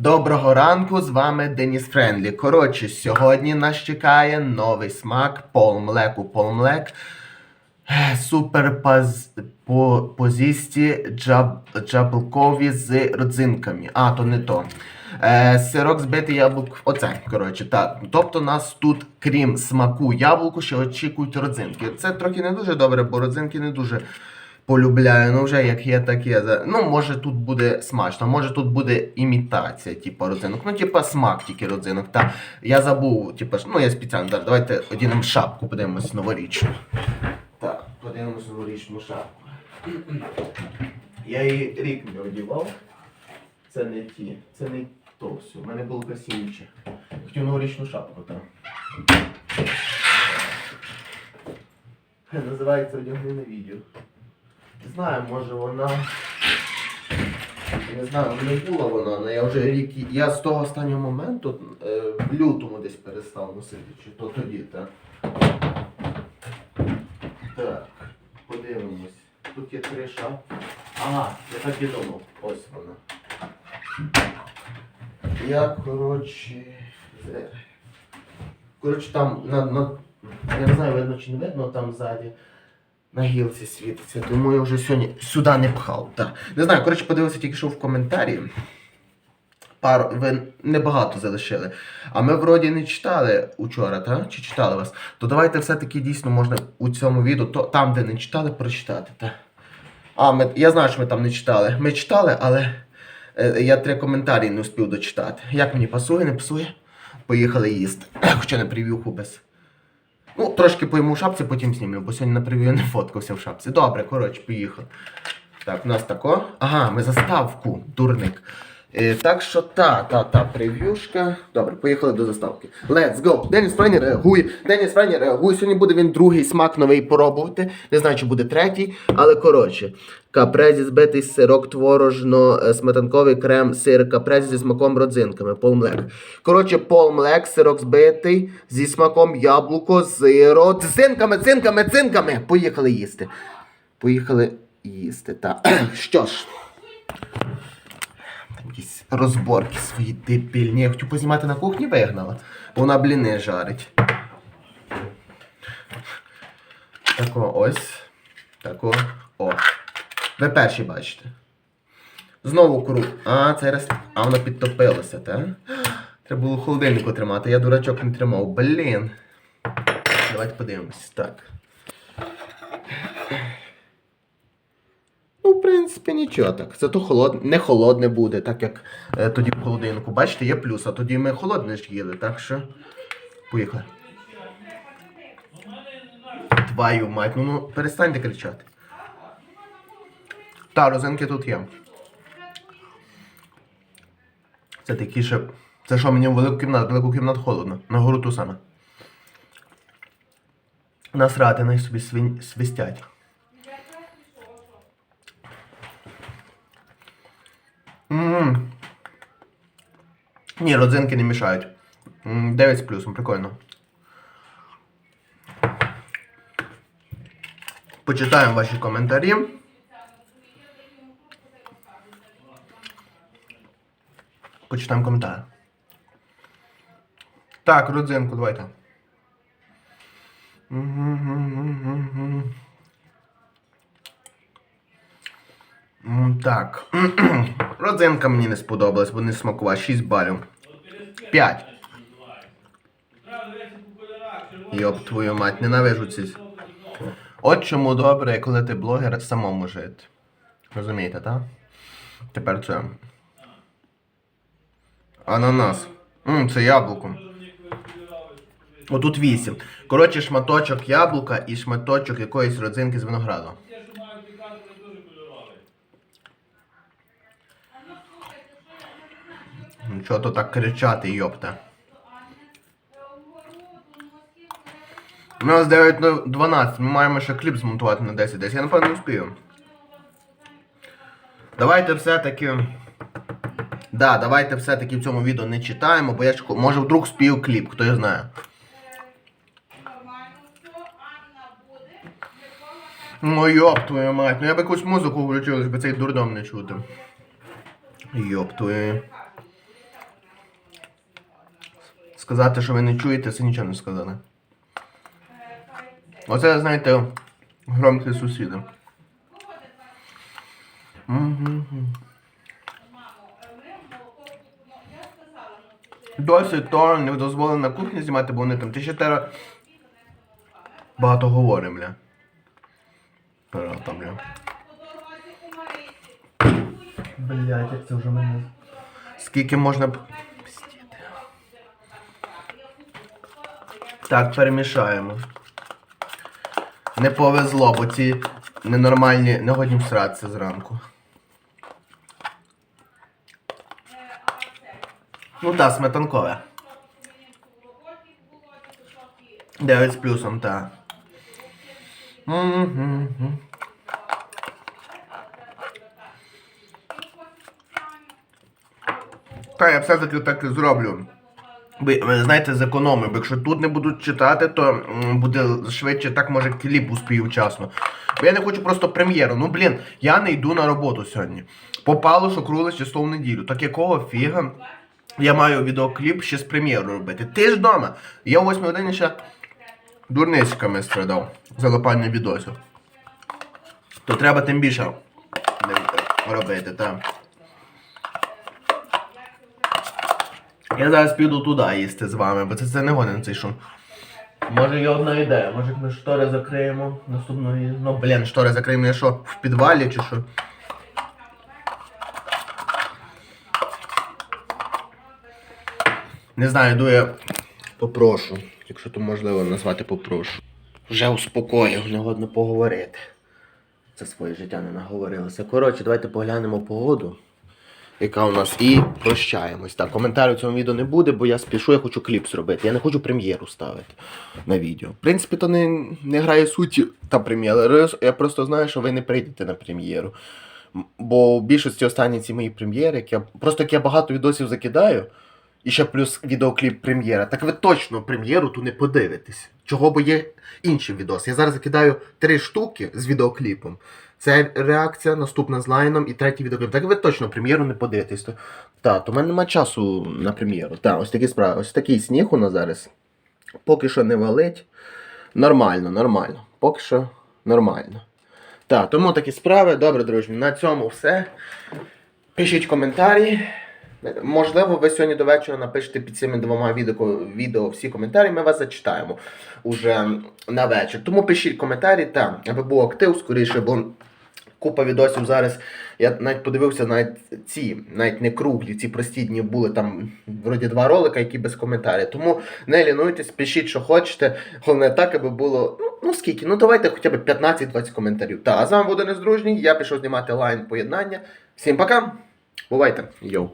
Доброго ранку, з вами Деніс Френдлі. Коротше, сьогодні нас чекає новий смак полмлеку. Полмлек е, супер по... позісті джаб... джаблкові з родзинками. А, то не то. Е, сирок збитий яблук. Оце, коротше, так. Тобто нас тут, крім смаку яблуку, ще очікують родзинки. Це трохи не дуже добре, бо родзинки не дуже полюбляю. Ну вже як є, так є. Ну, може тут буде смачно, може тут буде імітація, типу, родзинок. Ну, типу, смак тільки родзинок. Та я забув, типу, ну я спеціально зараз. Давайте одінемо шапку, подивимось новорічну. Так, подивимось новорічну шапку. Я її рік не одівав. Це не ті, це не то все. У мене було красивіше. Хотів новорічну шапку там. Називається одягни відео. Не знаю, може вона. Не знаю, не була вона, але я вже рік. Я з того останнього моменту е, в лютому десь перестав носити, чи то тоді, так. Так, подивимось. Тут є три шапки. Ага, я так і думав. Ось вона. Я, коротше. е, Коротше, там на, на. Я не знаю, видно чи не видно, там ззаді на гілці світиться, тому я вже сьогодні сюди не пхав. Так. Не знаю, коротше, подивився тільки що в коментарі. Пару, ви небагато залишили. А ми вроді не читали учора, та? чи читали вас? То давайте все-таки дійсно можна у цьому відео, то, там, де не читали, прочитати. Та? А, ми, я знаю, що ми там не читали. Ми читали, але е, я три коментарі не успів дочитати. Як мені пасує, не пасує? Поїхали їсти. Хоча не прев'юху без. Ну, трошки пойму в шапці, потім знімлю, бо сьогодні на прев'ю не фоткався в шапці. Добре, коротше, поїхав. Так, у нас тако. Ага, ми заставку, дурник. Е, так що та, та, та, прев'юшка. Добре, поїхали до заставки. Let's go! Деніс Френі реагує. Деніс Френі реагує. Сьогодні буде він другий смак новий пробувати. Не знаю, чи буде третій, але коротше. Капрезі збитий сирок творожно, е, сметанковий крем, сир капрезі зі смаком родзинками, полмлек. Коротше, полмлек, сирок збитий зі смаком яблуко з родзинками, цинками, цинками. Поїхали їсти. Поїхали їсти. Так. Що ж. Якісь розборки свої дебільні. Я хотів познімати на кухні, вигнала. Бо вона бліни жарить. Тако ось. Тако. О. Ви перші бачите. Знову круг. А, цей раз. А воно підтопилося, так? Треба було холодильнику тримати. Я дурачок не тримав. Блін. Давайте подивимось. Так. Ну, в принципі, нічого так. Зато холод... не холодне буде, так як е, тоді в холодильнику. Бачите, є плюс, а тоді ми холодне ж їли, так що. Поїхали. Твою мать, ну, ну перестаньте кричати. Та, розинки тут є. Це такі ще. Це що мені в велику кімнату, велику кімнату холодно. Нагору ту саме. Насрати, най собі свинь... свистять. Ммм. Ні, родзинки не мішають. М, 9 з плюсом, прикольно. Почитаємо ваші коментарі. Почитаємо коментарі. Так, родзинку, давайте. Мгм-гм-гм-гм-гм. Так. Родзинка мені не сподобалась, бо не смакова. 6 балів. 5. Йоп, твою мать, ненавижу ці. От чому добре, коли ти блогер самому жити. Розумієте, так? Тепер це. Ананас. Мм, це яблуко. Отут 8. Коротше, шматочок яблука і шматочок якоїсь родзинки з винограду. Ну чого то так кричати, йопта. У нас 9 на 12, ми маємо ще кліп змонтувати на 10 10. Я напевно не успію. Давайте все-таки. Да, давайте все-таки в цьому відео не читаємо, бо я ж може вдруг спію кліп, хто його знає. Ну йоп твою мать, ну я б якусь музику включив, щоб цей дурдом не чути. Йоп твою. Сказати, що ви не чуєте, це нічого не сказали. Оце, знаєте, громкі сусіди. Досі то не дозволено на кухні знімати, бо вони там ти ще тера багато говоримо, бля. Пирата, бля. Блять, як це вже мене. Скільки можна б- пиздіти. Так, перемішаємо. Не повезло, бо ці ненормальні не годні всратися зранку. Ну так, сметанкове. 9 з плюсом, так. Та я все-таки так і зроблю. Ви, ви знаєте, зекономив. Якщо тут не будуть читати, то буде швидше, так може кліп успію вчасно. Бо я не хочу просто прем'єру. Ну блін, я не йду на роботу сьогодні. Попало, що кругле число в неділю. Так якого фіга? Я маю відеокліп ще з прем'єру робити. Ти ж вдома. Я о 8 годині ще дурничками страдав. Залипання відосів. То треба тим більше робити, так. Я зараз піду туди їсти з вами, бо це, це не годен цей шум. Може є одна ідея, може ми штори закриємо наступної. Ну блін, штори закриємо я що, в підвалі чи що? Не знаю, йду я попрошу, якщо то можливо назвати попрошу. Вже успокоїв, не годно поговорити. Це своє життя не наговорилося. Коротше, давайте поглянемо погоду, яка у нас, і прощаємось. Так, коментарів у цьому відео не буде, бо я спішу, я хочу кліп зробити. Я не хочу прем'єру ставити на відео. В принципі, то не, не грає суті та прем'єра. Я просто знаю, що ви не прийдете на прем'єру. Бо в більшості останні ці мої прем'єри, я просто як я багато відосів закидаю, і ще плюс відеокліп прем'єра, так ви точно прем'єру ту не подивитесь. Чого бо є інші відоси. Я зараз закидаю три штуки з відеокліпом. Це реакція, наступна з лайном і третій відеокліп. Так ви точно прем'єру не подивитесь. Та, то в мене немає часу на прем'єру. Та, ось такі справи. Ось такий сніг у нас зараз. Поки що не валить. Нормально, нормально. Поки що нормально. Так, тому такі справи. Добре, друзі, на цьому все. Пишіть коментарі. Можливо, ви сьогодні до вечора напишете під цими двома відео, відео всі коментарі, ми вас зачитаємо уже на вечір. Тому пишіть коментарі, та, аби був актив скоріше, бо купа відосів зараз. Я навіть подивився, навіть ці, навіть не круглі, ці прості дні були там вроді два ролика, які без коментарів. Тому не лінуйтесь, пишіть, що хочете. Головне так, аби було. Ну, ну скільки? Ну давайте хоча б 15-20 коментарів. Та, а з вами буде Нездружній, я пішов знімати лайн поєднання. Всім пока! Бувайте! Йоу!